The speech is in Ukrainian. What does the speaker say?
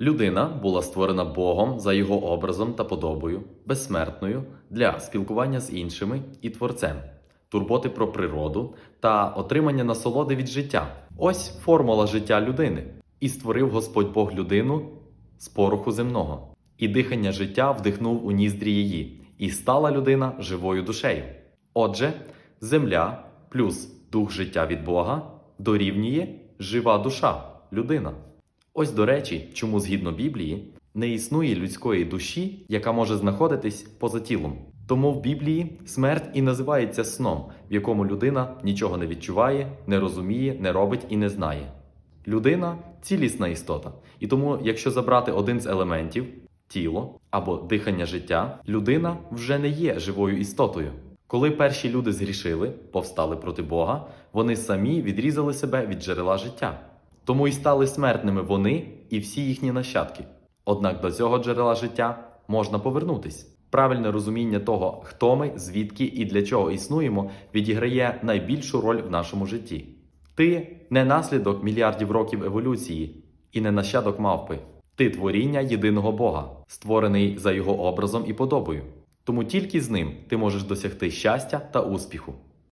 Людина була створена Богом за його образом та подобою, безсмертною для спілкування з іншими і творцем, турботи про природу та отримання насолоди від життя. Ось формула життя людини. І створив Господь Бог людину з пороху земного, і дихання життя вдихнув у ніздрі її, і стала людина живою душею. Отже, земля плюс дух життя від Бога дорівнює жива душа, людина. Ось до речі, чому згідно Біблії не існує людської душі, яка може знаходитись поза тілом. Тому в Біблії смерть і називається сном, в якому людина нічого не відчуває, не розуміє, не робить і не знає. Людина цілісна істота, і тому, якщо забрати один з елементів тіло або дихання життя, людина вже не є живою істотою. Коли перші люди згрішили, повстали проти Бога, вони самі відрізали себе від джерела життя. Тому й стали смертними вони і всі їхні нащадки. Однак до цього джерела життя можна повернутись. Правильне розуміння того, хто ми, звідки і для чого існуємо, відіграє найбільшу роль в нашому житті. Ти не наслідок мільярдів років еволюції і не нащадок мавпи. Ти творіння єдиного Бога, створений за його образом і подобою. Тому тільки з ним ти можеш досягти щастя та успіху.